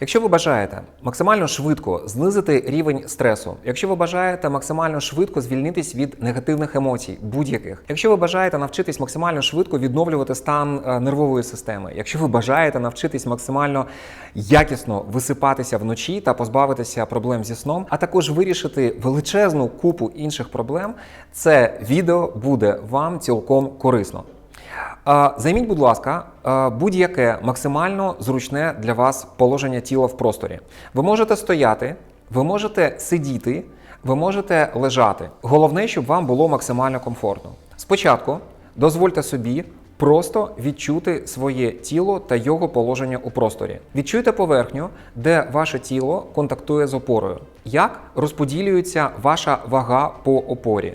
Якщо ви бажаєте максимально швидко знизити рівень стресу, якщо ви бажаєте максимально швидко звільнитись від негативних емоцій, будь-яких, якщо ви бажаєте навчитись максимально швидко відновлювати стан е, нервової системи, якщо ви бажаєте навчитись максимально якісно висипатися вночі та позбавитися проблем зі сном, а також вирішити величезну купу інших проблем, це відео буде вам цілком корисно. Займіть, будь ласка, будь-яке максимально зручне для вас положення тіла в просторі. Ви можете стояти, ви можете сидіти, ви можете лежати. Головне, щоб вам було максимально комфортно. Спочатку дозвольте собі просто відчути своє тіло та його положення у просторі. Відчуйте поверхню, де ваше тіло контактує з опорою. Як розподілюється ваша вага по опорі?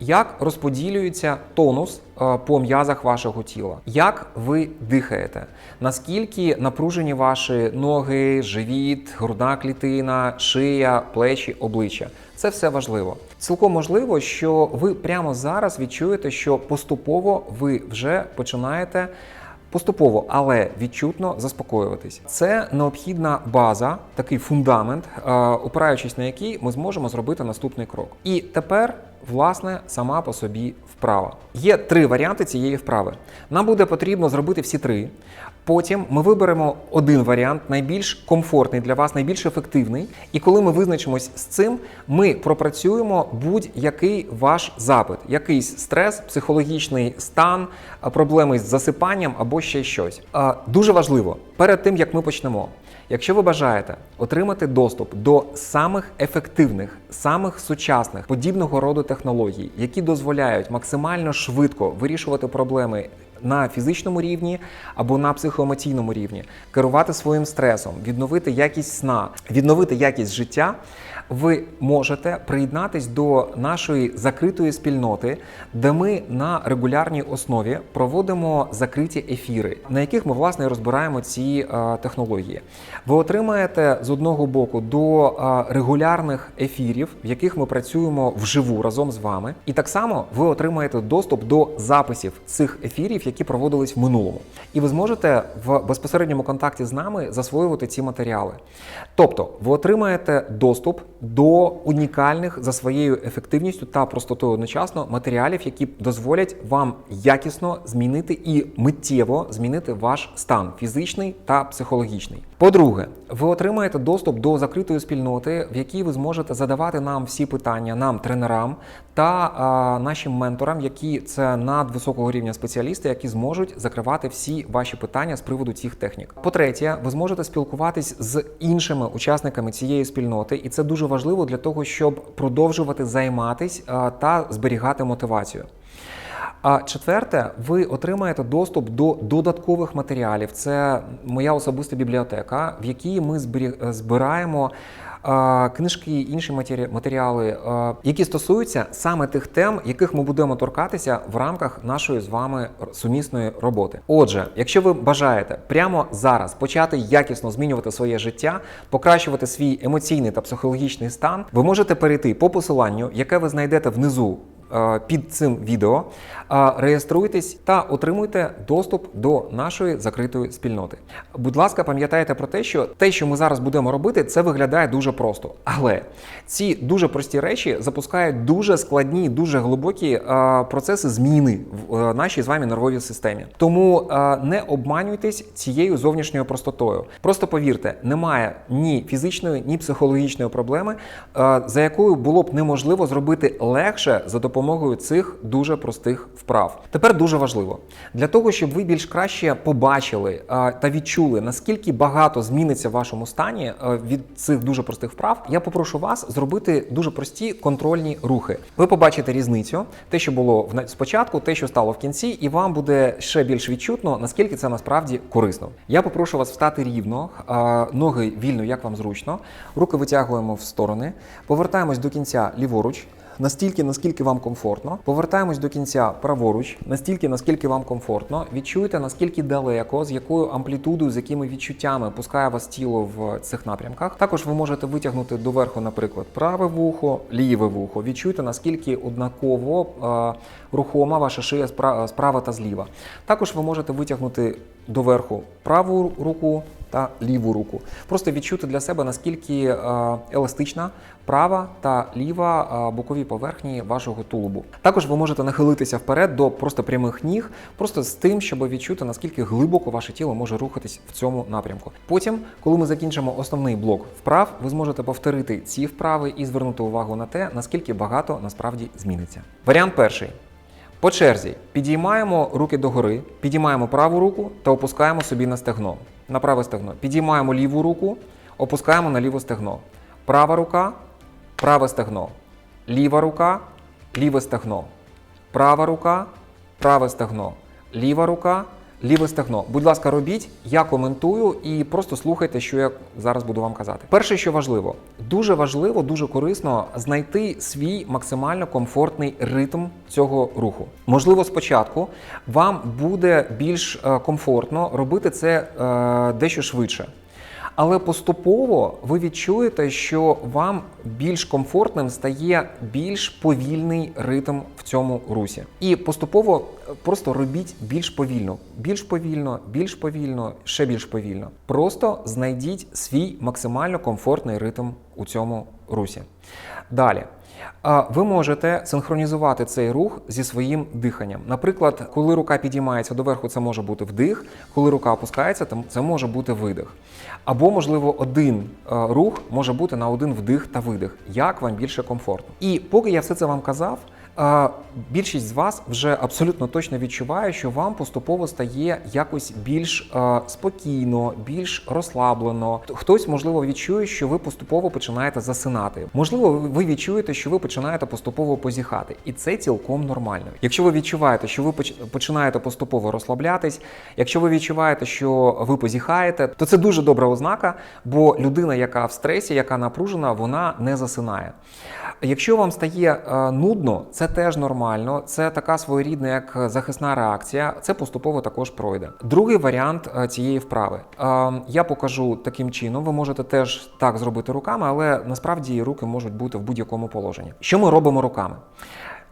Як розподілюється тонус е, по м'язах вашого тіла? Як ви дихаєте? Наскільки напружені ваші ноги, живіт, грудна клітина, шия, плечі, обличчя? Це все важливо. Цілком можливо, що ви прямо зараз відчуєте, що поступово ви вже починаєте Поступово, але відчутно заспокоюватись. Це необхідна база, такий фундамент, е, опираючись на який ми зможемо зробити наступний крок. І тепер, власне, сама по собі вправа. Є три варіанти цієї вправи. Нам буде потрібно зробити всі три. Потім ми виберемо один варіант, найбільш комфортний для вас, найбільш ефективний. І коли ми визначимось з цим, ми пропрацюємо будь-який ваш запит, якийсь стрес, психологічний стан, проблеми з засипанням або ще щось. Дуже важливо перед тим як ми почнемо. Якщо ви бажаєте отримати доступ до самих ефективних, самих сучасних подібного роду технологій, які дозволяють максимально швидко вирішувати проблеми на фізичному рівні або на психоемоційному рівні, керувати своїм стресом, відновити якість сна, відновити якість життя, ви можете приєднатись до нашої закритої спільноти, де ми на регулярній основі проводимо закриті ефіри, на яких ми власне розбираємо ці е, технології. Ви отримаєте з одного боку до е, регулярних ефірів, в яких ми працюємо вживу разом з вами, і так само ви отримаєте доступ до записів цих ефірів, які проводились в минулому, і ви зможете в безпосередньому контакті з нами засвоювати ці матеріали. Тобто, ви отримаєте доступ до унікальних за своєю ефективністю та простотою одночасно матеріалів, які дозволять вам якісно змінити і миттєво змінити ваш стан фізичний та психологічний. По-друге, ви отримаєте доступ до закритої спільноти, в якій ви зможете задавати нам всі питання, нам, тренерам та а, нашим менторам, які це надвисокого рівня спеціалісти, які зможуть закривати всі ваші питання з приводу цих технік. По-третє, ви зможете спілкуватись з іншими учасниками цієї спільноти, і це дуже важливо для того, щоб продовжувати займатись та зберігати мотивацію. А четверте, ви отримаєте доступ до додаткових матеріалів. Це моя особиста бібліотека, в якій ми збираємо е, книжки, інші матеріали, е, які стосуються саме тих тем, яких ми будемо торкатися в рамках нашої з вами сумісної роботи. Отже, якщо ви бажаєте прямо зараз почати якісно змінювати своє життя, покращувати свій емоційний та психологічний стан, ви можете перейти по посиланню, яке ви знайдете внизу е, під цим відео. Реєструйтесь та отримуйте доступ до нашої закритої спільноти. Будь ласка, пам'ятайте про те, що те, що ми зараз будемо робити, це виглядає дуже просто. Але ці дуже прості речі запускають дуже складні, дуже глибокі е, процеси зміни в е, нашій з вами нервовій системі. Тому е, не обманюйтесь цією зовнішньою простотою. Просто повірте, немає ні фізичної, ні психологічної проблеми, за якою було б неможливо зробити легше за допомогою цих дуже простих вправ. Тепер дуже важливо для того, щоб ви більш краще побачили е, та відчули, наскільки багато зміниться в вашому стані е, від цих дуже простих вправ. Я попрошу вас зробити дуже прості контрольні рухи. Ви побачите різницю, те, що було спочатку, те, що стало в кінці, і вам буде ще більш відчутно, наскільки це насправді корисно. Я попрошу вас встати рівно, е, ноги вільно, як вам зручно. Руки витягуємо в сторони, повертаємось до кінця ліворуч. Настільки, наскільки вам комфортно, повертаємось до кінця праворуч, настільки, наскільки вам комфортно. Відчуйте, наскільки далеко, з якою амплітудою, з якими відчуттями пускає вас тіло в цих напрямках. Також ви можете витягнути доверху, наприклад, праве вухо, ліве вухо. Відчуйте, наскільки однаково е, рухома ваша шия спра- справа та зліва. Також ви можете витягнути доверху праву руку та ліву руку. Просто відчути для себе наскільки е, еластична права та ліва е, бокові поверхні вашого тулубу. Також ви можете нахилитися вперед до просто прямих ніг, просто з тим, щоб відчути наскільки глибоко ваше тіло може рухатись в цьому напрямку. Потім, коли ми закінчимо основний блок вправ, ви зможете повторити ці вправи і звернути увагу на те, наскільки багато насправді зміниться. Варіант перший. По черзі підіймаємо руки догори, підіймаємо праву руку та опускаємо собі на стегно. На праве стегно. Підіймаємо ліву руку, опускаємо на ліве стегно. Права рука, праве стегно. Ліва рука, ліве стегно. Права рука, праве стегно. Ліва рука, ліве стегно. Будь ласка, робіть, я коментую і просто слухайте, що я зараз буду вам казати. Перше, що важливо, дуже важливо, дуже корисно знайти свій максимально комфортний ритм цього руху. Можливо, спочатку вам буде більш е, комфортно робити це е, дещо швидше. Але поступово ви відчуєте, що вам більш комфортним стає більш повільний ритм в цьому русі. І поступово е, просто робіть більш повільно, більш повільно, більш повільно, ще більш повільно. Просто знайдіть свій максимально комфортний ритм у цьому русі. Далі. Ви можете синхронізувати цей рух зі своїм диханням. Наприклад, коли рука підіймається доверху, це може бути вдих, коли рука опускається, це може бути видих. Або, можливо, один рух може бути на один вдих та видих, як вам більше комфортно. І поки я все це вам казав. Більшість з вас вже абсолютно точно відчуває, що вам поступово стає якось більш спокійно, більш розслаблено. Хтось, можливо, відчує, що ви поступово починаєте засинати. Можливо, ви відчуєте, що ви починаєте поступово позіхати, і це цілком нормально. Якщо ви відчуваєте, що ви починаєте поступово розслаблятись, якщо ви відчуваєте, що ви позіхаєте, то це дуже добра ознака, бо людина, яка в стресі, яка напружена, вона не засинає. Якщо вам стає нудно, це теж нормально. Це така своєрідна, як захисна реакція. Це поступово також пройде. Другий варіант е, цієї вправи. Е, я покажу таким чином. Ви можете теж так зробити руками, але насправді руки можуть бути в будь-якому положенні. Що ми робимо руками?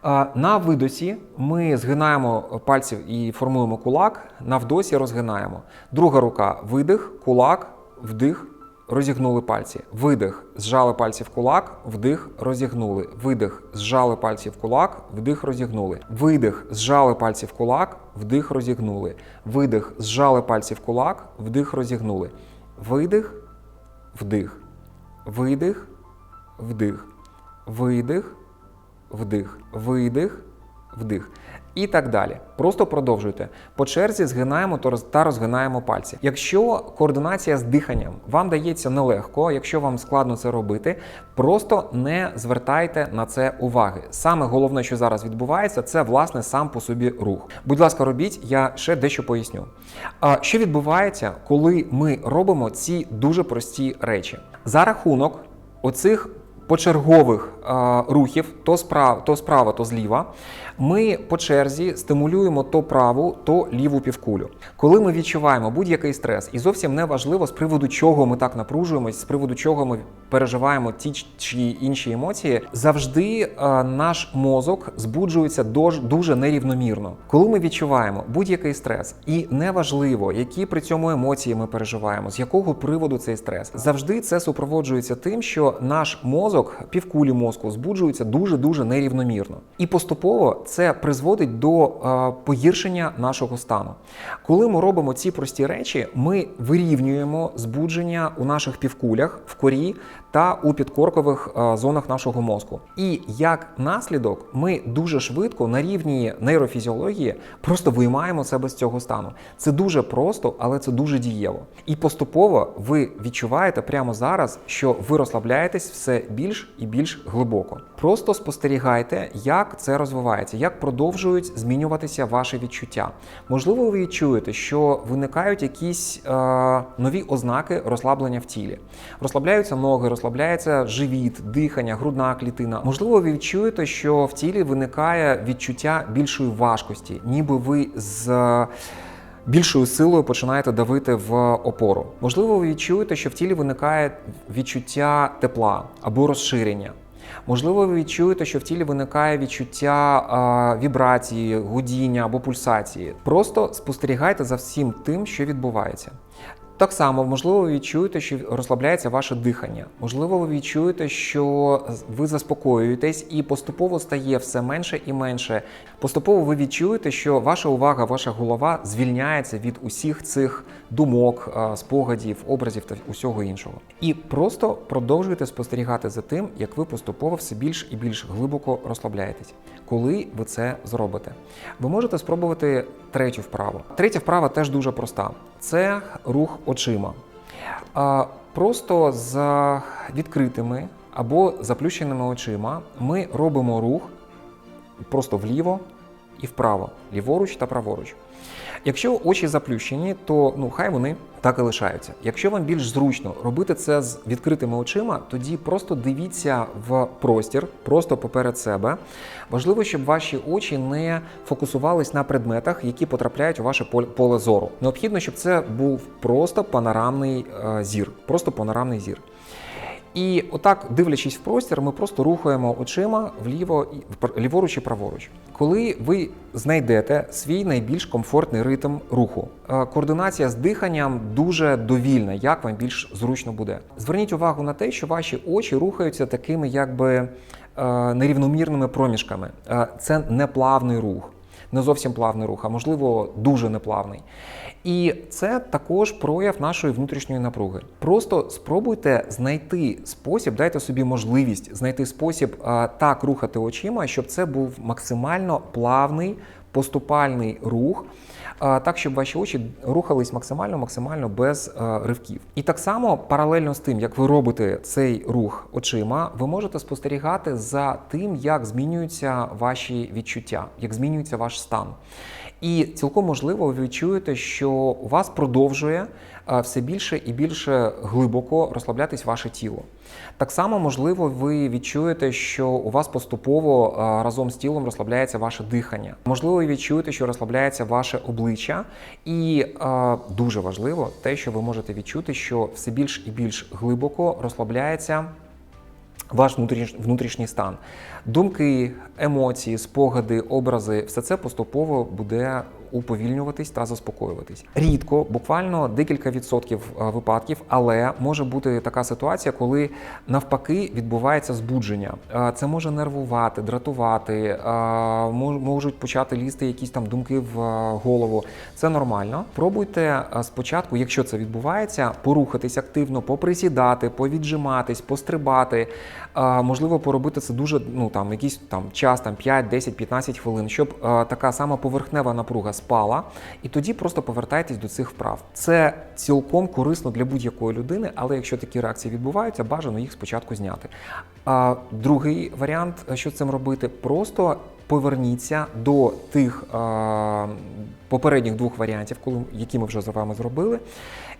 Е, На видосі ми згинаємо пальці і формуємо кулак. На вдосі розгинаємо. Друга рука видих, кулак, вдих. Розігнули пальці. Видих, зжали пальці в кулак, вдих, розігнули. Видих, зжали пальці в кулак, вдих, розігнули. Видих, зжали пальці в кулак, вдих, розігнули. Видих, зжали пальці в кулак, вдих, розігнули. Видих, вдих. Видих, вдих. Видих, вдих. Видих, вдих. І так далі. Просто продовжуйте. По черзі згинаємо та розгинаємо пальці. Якщо координація з диханням вам дається нелегко, якщо вам складно це робити, просто не звертайте на це уваги. Саме головне, що зараз відбувається, це власне сам по собі рух. Будь ласка, робіть, я ще дещо поясню. А що відбувається, коли ми робимо ці дуже прості речі? За рахунок оцих почергових е, рухів, то справа, то справа, то зліва, ми по черзі стимулюємо то праву, то ліву півкулю. Коли ми відчуваємо будь-який стрес, і зовсім не важливо з приводу чого ми так напружуємось, з приводу чого ми переживаємо ті чи інші емоції, завжди е, наш мозок збуджується дож- дуже нерівномірно. Коли ми відчуваємо будь-який стрес, і неважливо, які при цьому емоції ми переживаємо, з якого приводу цей стрес, завжди це супроводжується тим, що наш мозок, півкулі мозку, збуджуються дуже дуже нерівномірно. І поступово це призводить до е, погіршення нашого стану. Коли ми робимо ці прості речі, ми вирівнюємо збудження у наших півкулях в корі та у підкоркових е, зонах нашого мозку. І як наслідок, ми дуже швидко на рівні нейрофізіології просто виймаємо себе з цього стану. Це дуже просто, але це дуже дієво. І поступово ви відчуваєте прямо зараз, що ви розслабляєтесь все більш і більш глибоко. Просто спостерігайте, як це розвивається, як продовжують змінюватися ваші відчуття. Можливо, ви відчуєте, що виникають якісь е, нові ознаки розслаблення в тілі. Розслабляються ноги, розслабляється живіт, дихання, грудна клітина. Можливо, ви відчуєте, що в тілі виникає відчуття більшої важкості, ніби ви з. е, Більшою силою починаєте давити в опору. Можливо, ви відчуєте, що в тілі виникає відчуття тепла або розширення. Можливо, ви відчуєте, що в тілі виникає відчуття е, вібрації, гудіння або пульсації. Просто спостерігайте за всім тим, що відбувається. Так само, можливо, ви відчуєте, що розслабляється ваше дихання. Можливо, ви відчуєте, що ви заспокоюєтесь і поступово стає все менше і менше. Поступово ви відчуєте, що ваша увага, ваша голова звільняється від усіх цих думок, спогадів, образів та усього іншого. І просто продовжуйте спостерігати за тим, як ви поступово все більш і більш глибоко розслабляєтесь. Коли ви це зробите, ви можете спробувати третю вправу. Третя вправа теж дуже проста: це рух очима. Просто з відкритими або заплющеними очима ми робимо рух просто вліво і вправо, ліворуч та праворуч. Якщо очі заплющені, то ну хай вони так і лишаються. Якщо вам більш зручно робити це з відкритими очима, тоді просто дивіться в простір, просто поперед себе. Важливо, щоб ваші очі не фокусувались на предметах, які потрапляють у ваше поле- зору. Необхідно, щоб це був просто панорамний е, зір, просто панорамний зір. І отак, дивлячись в простір, ми просто рухаємо очима вліво і ліворуч і праворуч. Коли ви знайдете свій найбільш комфортний ритм руху, е, координація з диханням дуже довільна, як вам більш зручно буде. Зверніть увагу на те, що ваші очі рухаються такими, якби е, нерівномірними проміжками. Е, Це не плавний рух. Не зовсім плавний рух, а можливо дуже неплавний. І це також прояв нашої внутрішньої напруги. Просто спробуйте знайти спосіб, дайте собі можливість знайти спосіб так рухати очима, щоб це був максимально плавний поступальний рух, так щоб ваші очі рухались максимально, максимально без ривків. І так само паралельно з тим, як ви робите цей рух очима, ви можете спостерігати за тим, як змінюються ваші відчуття, як змінюється ваш стан. І цілком можливо, ви відчуєте, що у вас продовжує е, все більше і більше глибоко розслаблятись ваше тіло. Так само, можливо, ви відчуєте, що у вас поступово е, разом з тілом розслабляється ваше дихання. Можливо, ви відчуєте, що розслабляється ваше обличчя, і е, дуже важливо те, що ви можете відчути, що все більш і більш глибоко розслабляється ваш внутріш- внутрішній стан. Думки, емоції, спогади, образи все це поступово буде уповільнюватись та заспокоюватись. Рідко, буквально декілька відсотків е, випадків, але може бути така ситуація, коли навпаки відбувається збудження. Е, Це може нервувати, дратувати, е, можуть почати лізти якісь там думки в голову. Це нормально. Пробуйте спочатку, якщо це відбувається, порухатись активно, поприсідати, повіджиматись, пострибати. Можливо, поробити це дуже ну там якийсь там час, там 5, 10, 15 хвилин, щоб така сама поверхнева напруга спала, і тоді просто повертайтесь до цих вправ. Це цілком корисно для будь-якої людини, але якщо такі реакції відбуваються, бажано їх спочатку зняти. А другий варіант, е, що з цим робити, просто поверніться до тих е, попередніх двох варіантів, коли які ми вже з вами зробили,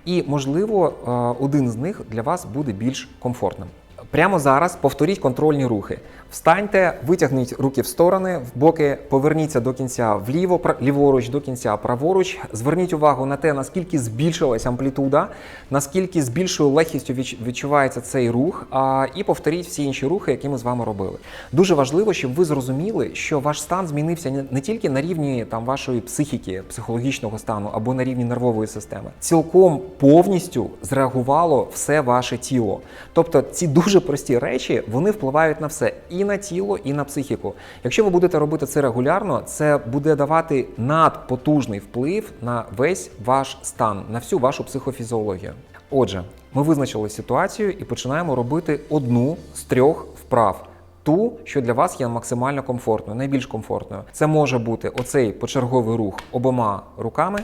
і можливо е, один з них для вас буде більш комфортним. Прямо зараз повторіть контрольні рухи. Встаньте, витягніть руки в сторони, в боки, поверніться до кінця вліво, ліворуч, до кінця праворуч. Зверніть увагу на те, наскільки збільшилась амплітуда, наскільки з більшою легкістю відчувається цей рух. А, і повторіть всі інші рухи, які ми з вами робили. Дуже важливо, щоб ви зрозуміли, що ваш стан змінився не тільки на рівні там вашої психіки, психологічного стану або на рівні нервової системи. Цілком повністю зреагувало все ваше тіло. Тобто ці дуже прості речі вони впливають на все і на тіло, і на психіку. Якщо ви будете робити це регулярно, це буде давати надпотужний вплив на весь ваш стан, на всю вашу психофізіологію. Отже, ми визначили ситуацію і починаємо робити одну з трьох вправ. Ту, що для вас є максимально комфортною, найбільш комфортною. Це може бути оцей почерговий рух обома руками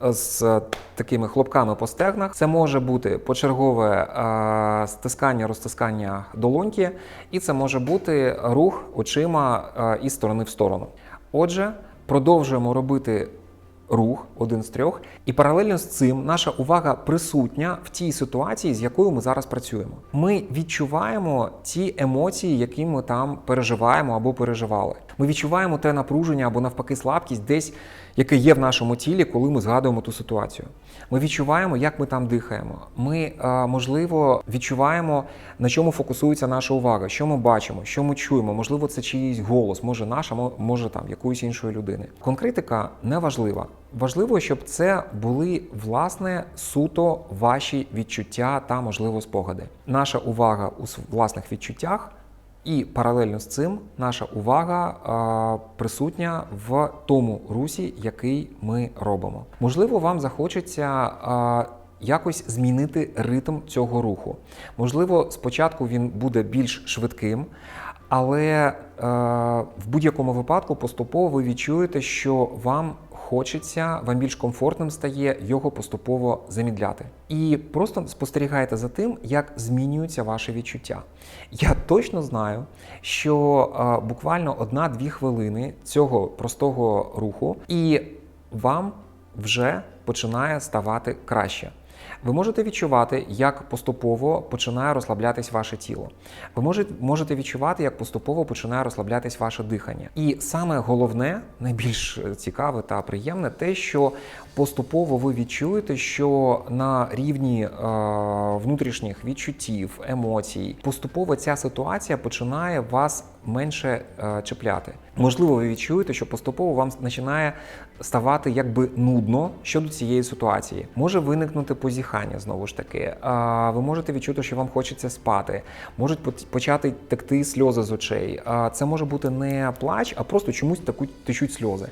з такими хлопками по стегнах. Це може бути почергове е, стискання, розтискання долоньки, і це може бути рух очима е, із сторони в сторону. Отже, продовжуємо робити рух один з трьох, і паралельно з цим наша увага присутня в тій ситуації, з якою ми зараз працюємо. Ми відчуваємо ті емоції, які ми там переживаємо або переживали. Ми відчуваємо те напруження або навпаки слабкість десь, яке є в нашому тілі, коли ми згадуємо ту ситуацію. Ми відчуваємо, як ми там дихаємо. Ми, е, можливо, відчуваємо, на чому фокусується наша увага, що ми бачимо, що ми чуємо. Можливо, це чиїсь голос, може наш, а мо- може там якоїсь іншої людини. Конкретика не важлива. Важливо, щоб це були власне суто ваші відчуття та можливо спогади. Наша увага у власних відчуттях. І паралельно з цим наша увага присутня в тому русі, який ми робимо. Можливо, вам захочеться. Якось змінити ритм цього руху. Можливо, спочатку він буде більш швидким, але е, в будь-якому випадку поступово ви відчуєте, що вам хочеться, вам більш комфортним стає його поступово замідляти. І просто спостерігайте за тим, як змінюються ваші відчуття. Я точно знаю, що е, буквально одна-дві хвилини цього простого руху, і вам вже починає ставати краще. Ви можете відчувати, як поступово починає розслаблятись ваше тіло. Ви можете, можете відчувати, як поступово починає розслаблятись ваше дихання. І саме головне, найбільш цікаве та приємне, те, що поступово ви відчуєте, що на рівні е, внутрішніх відчуттів, емоцій, поступово ця ситуація починає вас менше е, чіпляти. Можливо, ви відчуєте, що поступово вам починає ставати якби нудно щодо цієї ситуації. Може виникнути позіхання знову ж таки. А, ви можете відчути, що вам хочеться спати, можуть почати текти сльози з очей. А, це може бути не плач, а просто чомусь таку течуть сльози.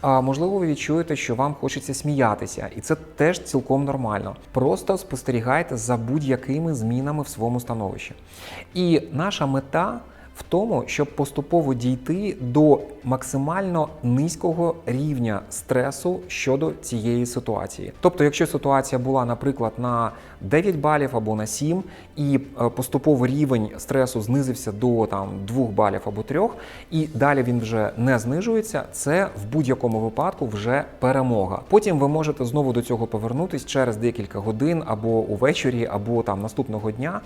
А, можливо, ви відчуєте, що вам хочеться сміятися, і це теж цілком нормально. Просто спостерігайте за будь-якими змінами в своєму становищі. І наша мета в тому, щоб поступово дійти до максимально низького рівня стресу щодо цієї ситуації. Тобто, якщо ситуація була, наприклад, на 9 балів або на 7, і е, поступово рівень стресу знизився до там 2 балів або 3, і далі він вже не знижується, це в будь-якому випадку вже перемога. Потім ви можете знову до цього повернутись через декілька годин або увечері, або там наступного дня.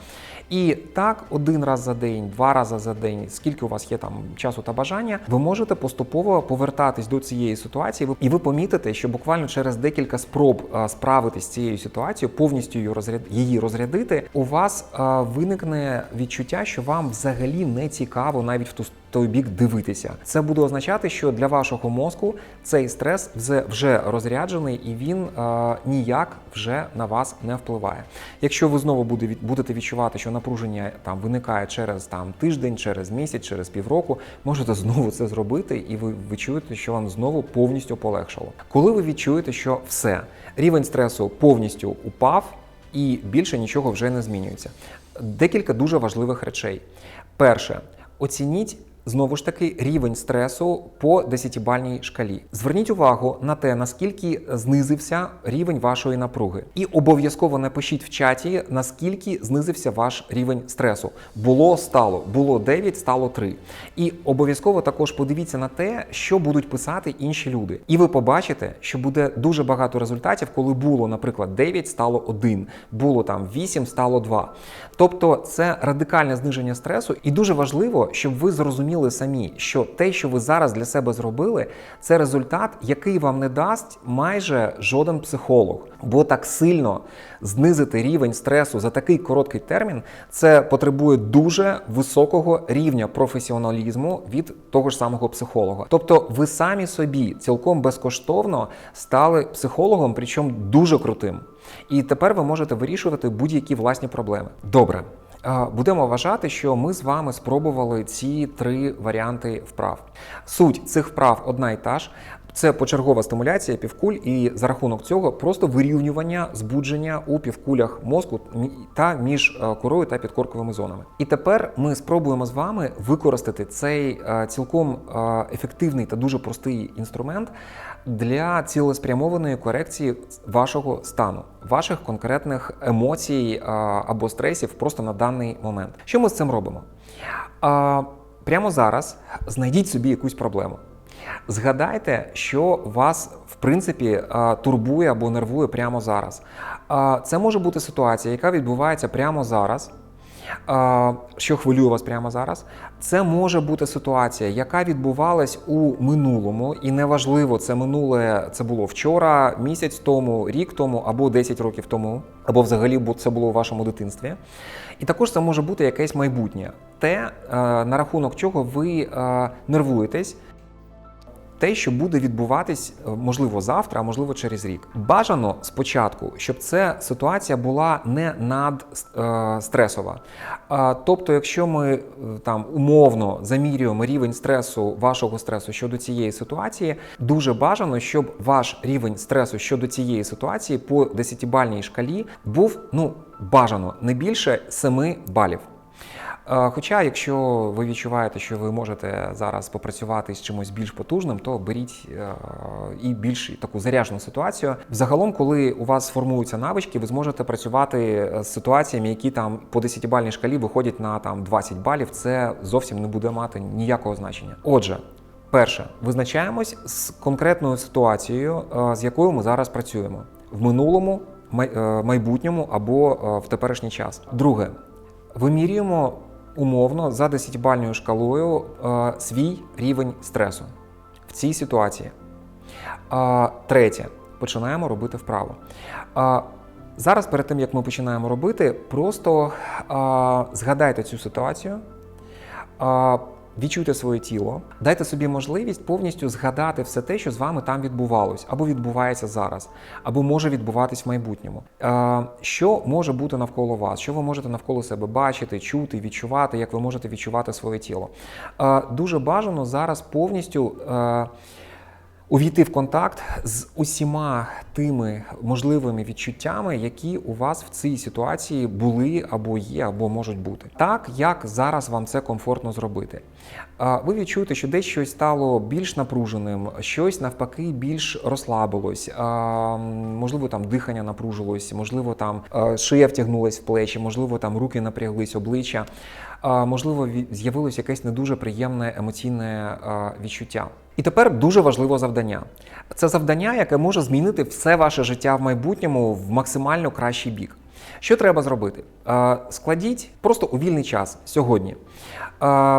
І так, один раз за день, два рази за день, скільки у вас є там часу та бажання, ви можете поступово повертатись до цієї ситуації, і ви помітите, що буквально через декілька спроб справитись з цією ситуацією, повністю її розряд її розрядити, у вас виникне відчуття, що вам взагалі не цікаво навіть в ту той бік дивитися. Це буде означати, що для вашого мозку цей стрес вже, розряджений і він е, ніяк вже на вас не впливає. Якщо ви знову буде, будете відчувати, що напруження там виникає через там тиждень, через місяць, через півроку, можете знову це зробити, і ви відчуєте, що вам знову повністю полегшало. Коли ви відчуєте, що все рівень стресу повністю упав і більше нічого вже не змінюється. Декілька дуже важливих речей. Перше, оцініть. Знову ж таки, рівень стресу по 10-бальній шкалі. Зверніть увагу на те, наскільки знизився рівень вашої напруги, і обов'язково напишіть в чаті, наскільки знизився ваш рівень стресу. Було стало, було 9, стало 3. І обов'язково також подивіться на те, що будуть писати інші люди. І ви побачите, що буде дуже багато результатів, коли було, наприклад, 9, стало 1, було там 8, стало 2. Тобто це радикальне зниження стресу, і дуже важливо, щоб ви зрозуміли самі, що те, що ви зараз для себе зробили, це результат, який вам не дасть майже жоден психолог. Бо так сильно знизити рівень стресу за такий короткий термін, це потребує дуже високого рівня професіоналізму від того ж самого психолога. Тобто, ви самі собі цілком безкоштовно стали психологом, причому дуже крутим. І тепер ви можете вирішувати будь-які власні проблеми. Добре. Будемо вважати, що ми з вами спробували ці три варіанти вправ. Суть цих вправ одна і та ж. Це почергова стимуляція півкуль, і за рахунок цього просто вирівнювання збудження у півкулях мозку та між е, корою та підкорковими зонами. І тепер ми спробуємо з вами використати цей е, цілком е, ефективний та дуже простий інструмент для цілеспрямованої корекції вашого стану, ваших конкретних емоцій або стресів просто на даний момент. Що ми з цим робимо? Прямо зараз знайдіть собі якусь проблему. Згадайте, що вас в принципі турбує або нервує прямо зараз. Це може бути ситуація, яка відбувається прямо зараз. е, що хвилює вас прямо зараз, це може бути ситуація, яка відбувалась у минулому, і неважливо, це минуле це було вчора, місяць тому, рік тому або 10 років тому, або взагалі це було у вашому дитинстві. І також це може бути якесь майбутнє, те, е, на рахунок чого ви е, нервуєтесь те, що буде відбуватись, е, можливо, завтра, а можливо через рік. Бажано спочатку, щоб ця ситуація була не надстресова. Тобто, якщо ми е, там умовно замірюємо рівень стресу, вашого стресу щодо цієї ситуації, дуже бажано, щоб ваш рівень стресу щодо цієї ситуації по 10-бальній шкалі був ну бажано не більше 7 балів. Е, Хоча, якщо ви відчуваєте, що ви можете зараз попрацювати з чимось більш потужним, то беріть е, і більш таку заряжену ситуацію. Взагалом, коли у вас сформуються навички, ви зможете працювати з ситуаціями, які там по 10-бальній шкалі виходять на там 20 балів. Це зовсім не буде мати ніякого значення. Отже. Перше, визначаємось з конкретною ситуацією, е, з якою ми зараз працюємо в минулому, е, майбутньому або е, в теперішній час. Друге, вимірюємо умовно за 10-бальною шкалою е, свій рівень стресу в цій ситуації. Е, Третє, починаємо робити вправо. Е, Зараз, перед тим як ми починаємо робити, просто згадайте цю ситуацію. Е, Відчуйте своє тіло, дайте собі можливість повністю згадати все те, що з вами там відбувалось, або відбувається зараз, або може відбуватись в майбутньому. Е, що може бути навколо вас? Що ви можете навколо себе бачити, чути, відчувати, як ви можете відчувати своє тіло? Е, дуже бажано зараз повністю. Увійти в контакт з усіма тими можливими відчуттями, які у вас в цій ситуації були або є, або можуть бути, так як зараз вам це комфортно зробити. Ви відчуєте, що десь щось стало більш напруженим, щось навпаки більш розслабилось. Можливо, там дихання напружилось, можливо, там шия втягнулась в плечі, можливо, там руки напряглись, обличчя. Можливо, з'явилось якесь не дуже приємне емоційне відчуття. І тепер дуже важливе завдання. Це завдання, яке може змінити все ваше життя в майбутньому в максимально кращий бік. Що треба зробити? Складіть просто у вільний час сьогодні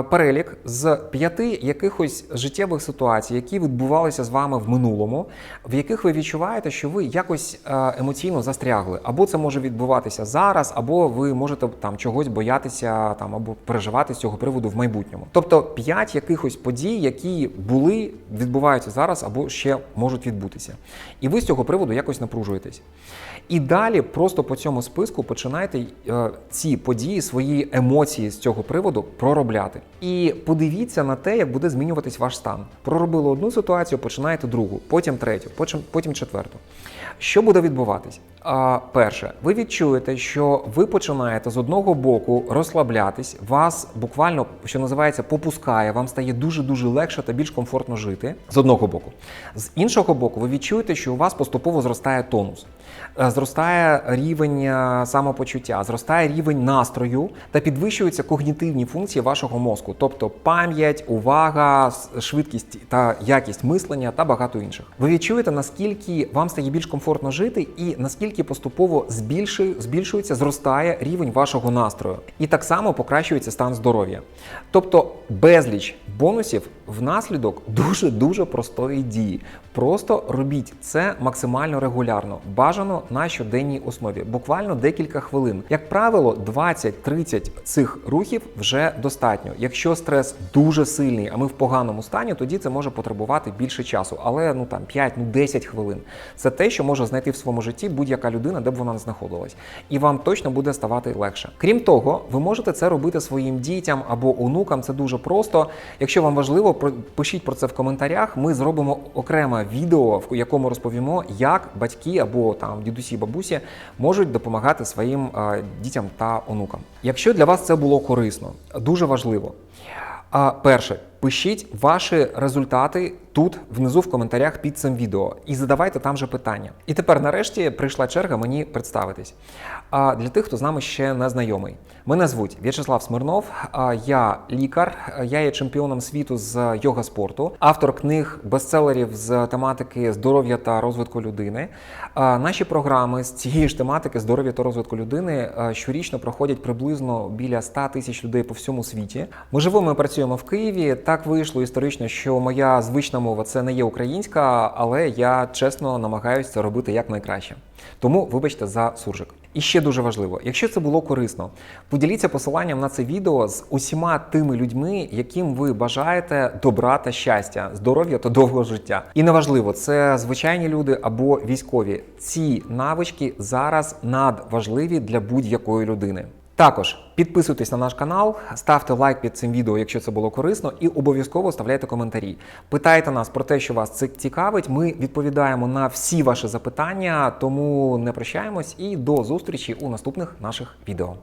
перелік з п'яти якихось життєвих ситуацій, які відбувалися з вами в минулому, в яких ви відчуваєте, що ви якось емоційно застрягли. Або це може відбуватися зараз, або ви можете там чогось боятися там або переживати з цього приводу в майбутньому. Тобто п'ять якихось подій, які були, відбуваються зараз, або ще можуть відбутися. І ви з цього приводу якось напружуєтесь. І далі просто по цьому списку починайте е, ці події, свої емоції з цього приводу проробляти. І подивіться на те, як буде змінюватись ваш стан. Проробили одну ситуацію, починаєте другу, потім третю, потім, потім четверту. Що буде відбуватись? Перше, ви відчуєте, що ви починаєте з одного боку розслаблятись, вас буквально, що називається, попускає, вам стає дуже дуже легше та більш комфортно жити з одного боку. З іншого боку, ви відчуєте, що у вас поступово зростає тонус, Е, зростає рівень е, самопочуття, зростає рівень настрою та підвищуються когнітивні функції вашого мозку, тобто пам'ять, увага, швидкість та якість мислення та багато інших. Ви відчуєте, наскільки вам стає більш комфортно жити, і наскільки поступово збільшує, збільшується, зростає рівень вашого настрою, і так само покращується стан здоров'я. Тобто безліч бонусів внаслідок дуже дуже простої дії. Просто робіть це максимально регулярно, бажано на щоденній основі, буквально декілька хвилин. Як правило, 20-30 цих рухів вже достатньо. Якщо стрес дуже сильний, а ми в поганому стані, тоді це може потребувати більше часу. Але ну там 5, ну 10 хвилин. Це те, що може знайти в своєму житті будь-яка людина, де б вона не знаходилась, і вам точно буде ставати легше. Крім того, ви можете це робити своїм дітям або онукам. Це дуже просто. Якщо вам важливо, пишіть про це в коментарях. Ми зробимо окреме відео, в якому розповімо, як батьки або там дідусі, бабусі можуть допомагати своїм дітям та онукам. Якщо для вас це було корисно, дуже важливо. А перше, Пишіть ваші результати тут, внизу в коментарях під цим відео, і задавайте там же питання. І тепер, нарешті, прийшла черга мені представитись. А для тих, хто з нами ще не знайомий, мене звуть В'ячеслав Смирнов. Я лікар, я є чемпіоном світу з йога спорту, автор книг бестселерів з тематики здоров'я та розвитку людини. Наші програми з цієї ж тематики здоров'я та розвитку людини щорічно проходять приблизно біля 100 тисяч людей по всьому світі. Ми живемо і працюємо в Києві. Так вийшло історично, що моя звична мова це не є українська, але я чесно намагаюся це робити якнайкраще. Тому вибачте за суржик. І ще дуже важливо, якщо це було корисно, поділіться посиланням на це відео з усіма тими людьми, яким ви бажаєте добра та щастя, здоров'я та довгого життя. І неважливо, це звичайні люди або військові. Ці навички зараз надважливі для будь-якої людини. Також підписуйтесь на наш канал, ставте лайк під цим відео, якщо це було корисно, і обов'язково ставляйте коментарі. Питайте нас про те, що вас це цікавить. Ми відповідаємо на всі ваші запитання, тому не прощаємось і до зустрічі у наступних наших відео.